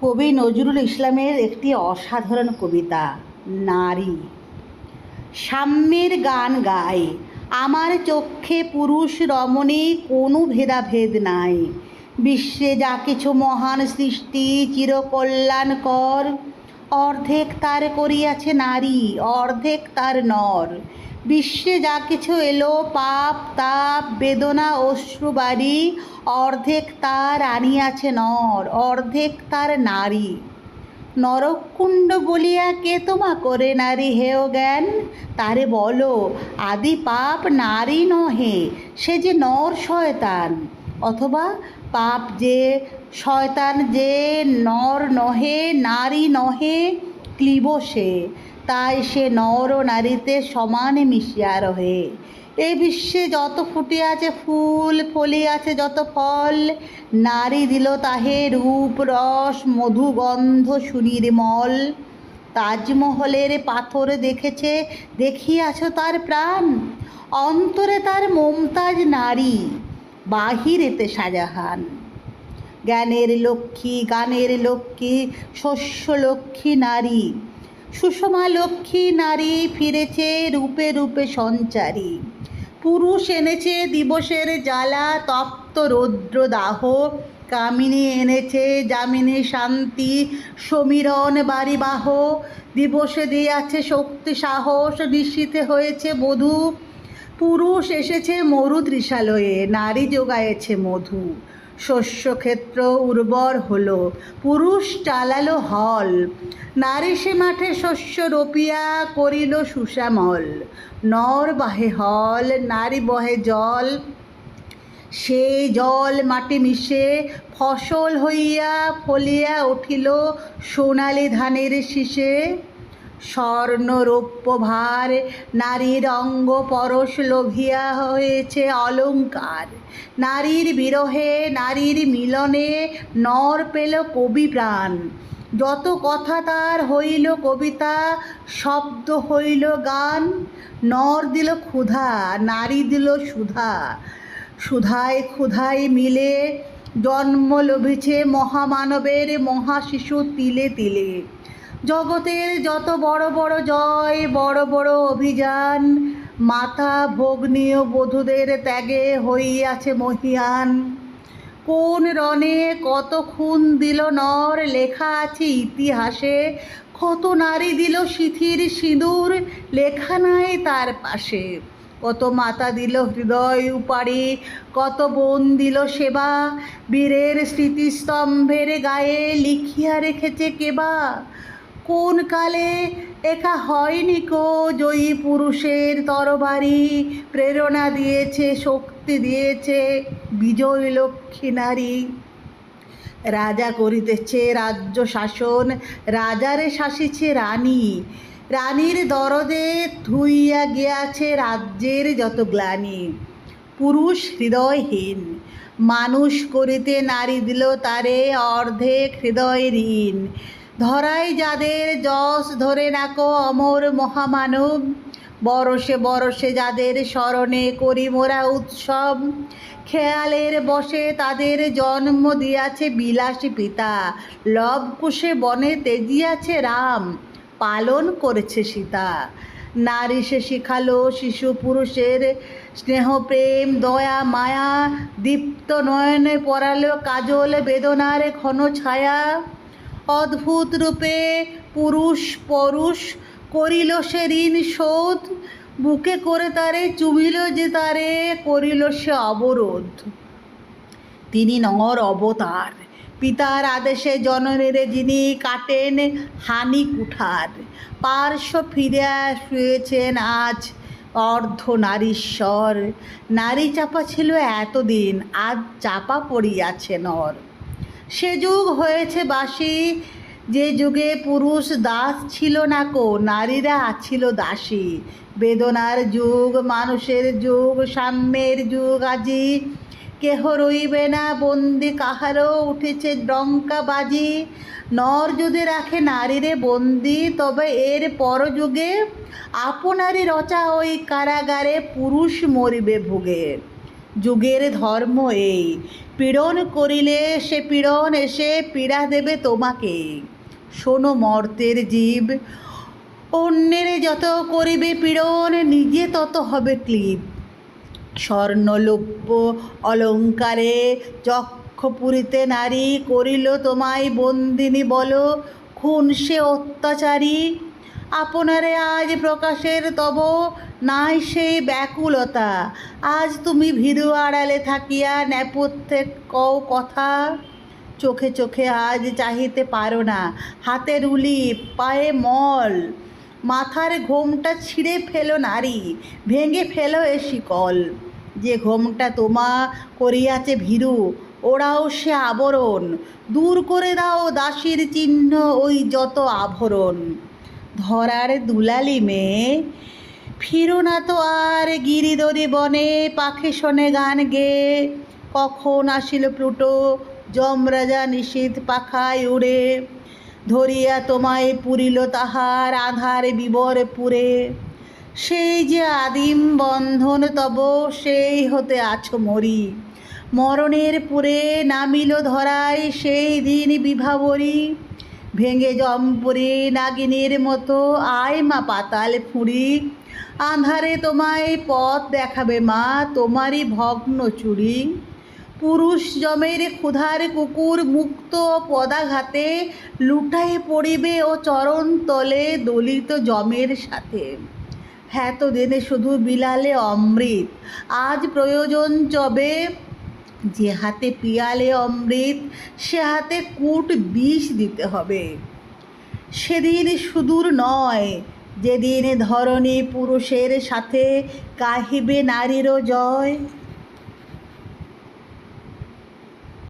কবি নজরুল ইসলামের একটি অসাধারণ কবিতা, নারী। সাম্যের গান গায়, আমার চক্ষে পুরুষ রমণী, কোনো ভেদাভেদ নাই। বিশ্বে যা কিছু মহান সৃষ্টি, চিরকল্যাণকর। অর্ধেক তার করিয়াছে নারী, অর্ধেক তার নর। বিশ্বে যা কিছু এলো, পাপ, তাপ, বেদনা অশ্রুবাড়ি অর্ধেক তার আনিয়াছে নর, অর্ধেক তার নারী। নরকুণ্ড বলিয়া কে তোমা করে নারী হেয় জ্ঞান? তারে বলো, আদি পাপ নারী নহে, সে যে নর শয়তান। অথবা পাপ যে শয়তান যে নর নহে, নারী নহে, ক্লিব সে। তাই সে নর নারীতে সমানে মিশিয়া রহে। এই বিশ্বে যত ফুটে আছে ফুল ফলে আছে যত ফল, নারী দিল তাহে রূপ, রস, মধু, গন্ধ সুনির্মল তাজমহলের পাথর দেখেছে, দেখিয়াছ তার প্রাণ। অন্তরে তার মমতাজ নারী, বাহিরেতে শাহজাহান জ্ঞানের লক্ষ্মী, গানের লক্ষ্মী শস্য লক্ষ্মী নারী। সুষমা লক্ষ্মী নারী ফিরেছে রূপে রূপে সঞ্চারী। পুরুষ এনেছে দিবসের জ্বালা, তপ্ত রৌদ্র দাহ কামিনী এনেছে যামিনী শান্তি, সমীরণ বাড়িবাহ দিবসে দিয়াছে শক্তি সাহস, নিশ্চিতে হয়েছে বধূ। পুরুষ এসেছে মরু ত্রিশালয়ে নারী যোগায়েছে মধু। শস্যক্ষেত্র উর্বর হলো, পুরুষ চালালো হল। নারী সে মাঠে শস্য রোপিয়া করিল সুশ্যামল। নর বাহে হল, নারী বহে জল। সেই জল মাটি মিশে ফসল হইয়া ফলিয়া উঠিল সোনালি ধানের শীষে। স্বর্ণ রৌপ্য ভার নারীর অঙ্গ পরশ লোভিয়া হয়েছে অলঙ্কার। নারীর বিরহে, নারীর মিলনে নর পেল কবি প্রাণ। যত কথা তার হইল কবিতা, শব্দ হইল গান। নর দিল ক্ষুধা, নারী দিল সুধা। সুধায় ক্ষুধায় মিলে জন্ম লভিছে মহামানবের মহাশিশু তিলে তিলে। জগতের যত বড় বড় জয়, বড় বড় অভিযান মাতা ভগ্নীয় বধূদের ত্যাগে হইয়াছে মহিয়ান। কোন রণে কত খুন দিল নর লেখা আছে ইতিহাসে, কত নারী দিল সিথির সিঁদুর লেখা নাই তার পাশে। কত মাতা দিল হৃদয় উপাড়ি, কত বোন দিল সেবা, বীরের স্মৃতিস্তম্ভের গায়ে লিখিয়া রেখেছে কেবা। কোন কালে একা হয়নি কো জয়ী পুরুষের তরবারি। প্রেরণা দিয়েছে, শক্তি দিয়েছে বিজয় লক্ষ্মী নারী। রাজা করিতেছে রাজ্য শাসন, রাজারে শাসিছে রানী। রানীর দরদে ধুইয়া গিয়াছে রাজ্যের যত গ্লানি। পুরুষ হৃদয়হীন, মানুষ করিতে নারী দিল তারে অর্ধেক হৃদয় ঋণ। ধরাই যাদের যশ ধরে নাকো অমর মহামানব। বরসে বরসে যাদের স্মরণে করি মোরা উৎসব। খেয়ালের বসে তাদের জন্ম দিয়াছে বিলাসী পিতা। লবকুশে বনে তেজিয়াছে রাম, পালন করেছে সীতা। নারী সে শিখালো শিশু পুরুষের স্নেহ, প্রেম, দয়া, মায়া। দীপ্ত নয়নে পরালো কাজল বেদনার ঘন ছায়া। অদ্ভুত রূপে পুরুষ পরুষ করিল সে ঋণ শোধ। বুকে করে তারে চুমিল যে তারে, করিল সে অবরোধ। তিনি নর অবতার। পিতার আদেশে জননীরে যিনি কাটেন হানি কুঠার। পার্শ্ব ফিরে শুয়েছেন আজ অর্ধ নারীশ্বর। নারী চাপা ছিল এতদিন, আজ চাপা পড়িয়াছে নর। সে যুগ হয়েছে বাসি, যে যুগে পুরুষ দাস ছিল না কো, নারীরা ছিল দাসী। বেদনার যুগ, মানুষের যুগ, সাম্যের যুগ আজি। কেহ রইবে না বন্দি কাহারও উঠেছে ডঙ্কা বাজি। নর যদি রাখে নারীরে বন্দি, তবে এর পরযুগে আপনারই রচা ওই কারাগারে পুরুষ মরিবে ভুগে। যুগের ধর্ম এই। পীড়ন করিলে সে পীড়ন এসে পীড়া দেবে তোমাকে। শোনো মর্তের জীব, অন্যের যত করিবে পীড়ন, নিজে তত হবে ক্লিপ। স্বর্ণলোপ্য অলঙ্কারে চক্ষ পুরিতে নারী করিল তোমায় বন্দিনী বলো, খুন সে অত্যাচারী। আপনারে আজ প্রকাশের তব নাই সেই ব্যাকুলতা। আজ তুমি ভীরু আড়ালে থাকিয়া নেপথ্যে কও কথা। চোখে চোখে আজ চাহিতে পারো না, হাতের উলি, পায়ে মল। মাথার ঘোমটা ছিঁড়ে ফেলো নারী, ভেঙে ফেলো এ শিকল। যে ঘোমটা তোমা করিয়াছে ভীরু ওরাও সে আবরণ। দূর করে দাও দাসীর চিহ্ন ওই যত আভরণ। ধরার দুলালি মেয়ে। ফিরো না তো আর গিরিদরি বনে, পাখি শোনে গান গে। কখন আসিল প্লুটো, যমরাজা নিশীথ পাখায় উড়ে। ধরিয়া তোমায় পুরিল তাহার আধার বিবর পুরে। সেই যে আদিম বন্ধন তব, সেই হতে আছো মরি। মরণের পুরে নামিল ধরায়, সেই দিন বিভাবরী। ভেঙে জম্পুরি নাগিনীর মতো আয় মা পাতাল ফুঁড়ি। আন্ধারে তোমায় পথ দেখাবে মা, তোমারই ভগ্ন চুরি পুরুষ জমের ক্ষুধার কুকুর মুক্ত পদাঘাতে, লুটাই পড়িবে ও চরণ তলে দলিত জমের সাথে। হ্যাঁ তো দিনে শুধু বিলালে অমৃত, আজ প্রয়োজন চবে যে হাতে পিয়ালে অমৃত, সে হাতে কুট বিষ দিতে হবে। সেদিন সুদূর নয়, যেদিন ধরণী পুরুষের সাথে কাহিবে নারীরও জয়।